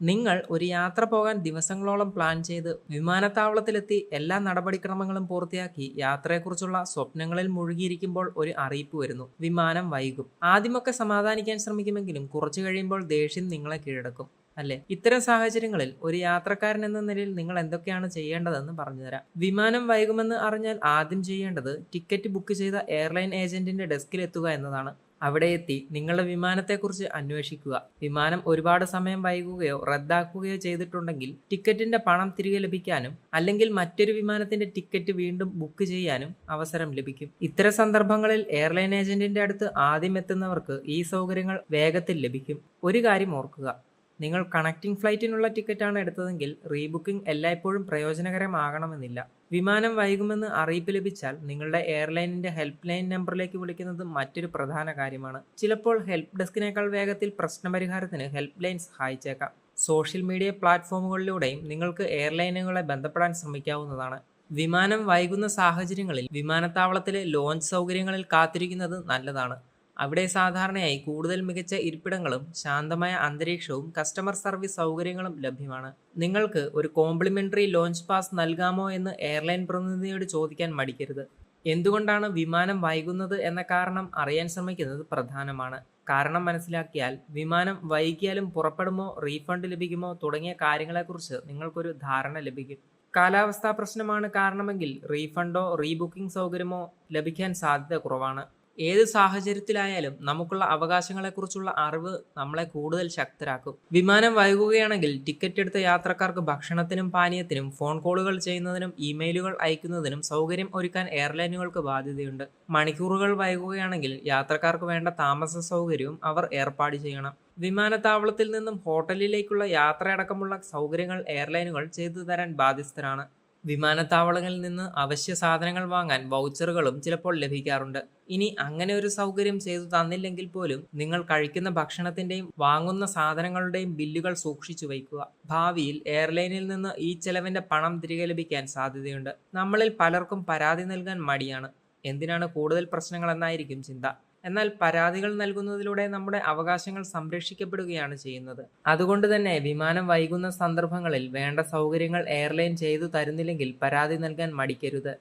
നിങ്ങൾ ഒരു യാത്ര പോകാൻ ദിവസങ്ങളോളം പ്ലാൻ ചെയ്ത് വിമാനത്താവളത്തിലെത്തി എല്ലാ നടപടിക്രമങ്ങളും പൂർത്തിയാക്കി യാത്രയെക്കുറിച്ചുള്ള സ്വപ്നങ്ങളിൽ മുഴുകിയിരിക്കുമ്പോൾ ഒരു അറിയിപ്പ് വരുന്നു. വിമാനം വൈകും. ആദ്യമൊക്കെ സമാധാനിക്കാൻ ശ്രമിക്കുമെങ്കിലും കുറച്ചു കഴിയുമ്പോൾ ദേഷ്യം നിങ്ങളെ കീഴടക്കും അല്ലെ? ഇത്തരം സാഹചര്യങ്ങളിൽ ഒരു യാത്രക്കാരൻ എന്ന നിലയിൽ നിങ്ങൾ എന്തൊക്കെയാണ് ചെയ്യേണ്ടതെന്ന് പറഞ്ഞുതരാം. വിമാനം വൈകുമെന്ന് അറിഞ്ഞാൽ ആദ്യം ചെയ്യേണ്ടത് ടിക്കറ്റ് ബുക്ക് ചെയ്ത എയർലൈൻ ഏജന്റിന്റെ ഡെസ്കിൽ എത്തുക എന്നതാണ്. അവിടെ എത്തി നിങ്ങളുടെ വിമാനത്തെക്കുറിച്ച് അന്വേഷിക്കുക. വിമാനം ഒരുപാട് സമയം വൈകുകയോ റദ്ദാക്കുകയോ ചെയ്തിട്ടുണ്ടെങ്കിൽ ടിക്കറ്റിന്റെ പണം തിരികെ ലഭിക്കാനും അല്ലെങ്കിൽ മറ്റൊരു വിമാനത്തിന്റെ ടിക്കറ്റ് വീണ്ടും ബുക്ക് ചെയ്യാനും അവസരം ലഭിക്കും. ഇത്തരം സന്ദർഭങ്ങളിൽ എയർലൈൻ ഏജന്റിന്റെ അടുത്ത് ആദ്യം എത്തുന്നവർക്ക് ഈ സൗകര്യങ്ങൾ വേഗത്തിൽ ലഭിക്കും. ഒരു കാര്യം ഓർക്കുക നിങ്ങൾ കണക്റ്റിംഗ് ഫ്ലൈറ്റിനുള്ള ടിക്കറ്റാണ് എടുത്തതെങ്കിൽ റീബുക്കിംഗ് എല്ലായ്പ്പോഴും പ്രയോജനകരമാകണമെന്നില്ല. വിമാനം വൈകുമെന്ന് അറിയിപ്പ് ലഭിച്ചാൽ നിങ്ങളുടെ എയർലൈനിന്റെ ഹെൽപ്പ് ലൈൻ നമ്പറിലേക്ക് വിളിക്കുന്നത് മറ്റൊരു പ്രധാന കാര്യമാണ്. ചിലപ്പോൾ ഹെൽപ്പ് ഡെസ്കിനേക്കാൾ വേഗത്തിൽ പ്രശ്നപരിഹാരത്തിന് ഹെൽപ്പ് ലൈൻ സഹായിച്ചേക്കാം സോഷ്യൽ മീഡിയ പ്ലാറ്റ്ഫോമുകളിലൂടെയും നിങ്ങൾക്ക് എയർലൈനുകളെ ബന്ധപ്പെടാൻ ശ്രമിക്കാവുന്നതാണ്. വിമാനം വൈകുന്ന സാഹചര്യങ്ങളിൽ വിമാനത്താവളത്തിലെ ലോഞ്ച് സൗകര്യങ്ങളിൽ കാത്തിരിക്കുന്നത് നല്ലതാണ്. അവിടെ സാധാരണയായി കൂടുതൽ മികച്ച ഇരിപ്പിടങ്ങളും ശാന്തമായ അന്തരീക്ഷവും കസ്റ്റമർ സർവീസ് സൗകര്യങ്ങളും ലഭ്യമാണ്. നിങ്ങൾക്ക് ഒരു കോംപ്ലിമെന്ററി ലോഞ്ച് പാസ് നൽകാമോ എന്ന് എയർലൈൻ പ്രതിനിധിയോട് ചോദിക്കാൻ മടിക്കരുത്. എന്തുകൊണ്ടാണ് വിമാനം വൈകുന്നത് എന്ന കാരണം അറിയാൻ ശ്രമിക്കുന്നത് പ്രധാനമാണ്. കാരണം മനസ്സിലാക്കിയാൽ വിമാനം വൈകിയാലും പുറപ്പെടുമോ റീഫണ്ട് ലഭിക്കുമോ തുടങ്ങിയ കാര്യങ്ങളെക്കുറിച്ച് നിങ്ങൾക്കൊരു ധാരണ ലഭിക്കും. കാലാവസ്ഥാ പ്രശ്നമാണ് കാരണമെങ്കിൽ റീഫണ്ടോ റീബുക്കിംഗ് സൗകര്യമോ ലഭിക്കാൻ സാധ്യത കുറവാണ്. ഏത് സാഹചര്യത്തിലായാലും നമുക്കുള്ള അവകാശങ്ങളെക്കുറിച്ചുള്ള അറിവ് നമ്മളെ കൂടുതൽ ശക്തരാക്കും. വിമാനം വൈകുകയാണെങ്കിൽ ടിക്കറ്റ് എടുത്ത യാത്രക്കാർക്ക് ഭക്ഷണത്തിനും പാനീയത്തിനും ഫോൺ കോളുകൾ ചെയ്യുന്നതിനും ഇമെയിലുകൾ അയക്കുന്നതിനും സൗകര്യം ഒരുക്കാൻ എയർലൈനുകൾക്ക് ബാധ്യതയുണ്ട്. മണിക്കൂറുകൾ വൈകുകയാണെങ്കിൽ യാത്രക്കാർക്ക് വേണ്ട താമസ സൗകര്യവും അവർ ഏർപ്പാട് ചെയ്യണം. വിമാനത്താവളത്തിൽ നിന്നും ഹോട്ടലിലേക്കുള്ള യാത്രയടക്കമുള്ള സൗകര്യങ്ങൾ എയർലൈനുകൾ ചെയ്തു തരാൻ ബാധ്യസ്ഥരാണ്. വിമാനത്താവളങ്ങളിൽ നിന്ന് അവശ്യ സാധനങ്ങൾ വാങ്ങാൻ വൗച്ചറുകളും ചിലപ്പോൾ ലഭിക്കാറുണ്ട്. ഇനി അങ്ങനെ ഒരു സൗകര്യം ചെയ്തു തന്നില്ലെങ്കിൽ പോലും നിങ്ങൾ കഴിക്കുന്ന ഭക്ഷണത്തിന്റെയും വാങ്ങുന്ന സാധനങ്ങളുടെയും ബില്ലുകൾ സൂക്ഷിച്ചു വയ്ക്കുക. ഭാവിയിൽ എയർലൈനിൽ നിന്ന് ഈ ചെലവിന്റെ പണം തിരികെ ലഭിക്കാൻ സാധ്യതയുണ്ട്. നമ്മളിൽ പലർക്കും പരാതി നൽകാൻ മടിയാണ്. എന്തിനാണ് കൂടുതൽ പ്രശ്നങ്ങൾ എന്നായിരിക്കും ചിന്ത. എന്നാൽ പരാതികൾ നൽകുന്നതിലൂടെ നമ്മുടെ അവകാശങ്ങൾ സംരക്ഷിക്കപ്പെടുകയാണ് ചെയ്യുന്നത്. അതുകൊണ്ട് തന്നെ വിമാനം വൈകുന്ന സന്ദർഭങ്ങളിൽ വേണ്ട സൗകര്യങ്ങൾ എയർലൈൻ ചെയ്തു തരുന്നില്ലെങ്കിൽ പരാതി നൽകാൻ മടിക്കരുത്.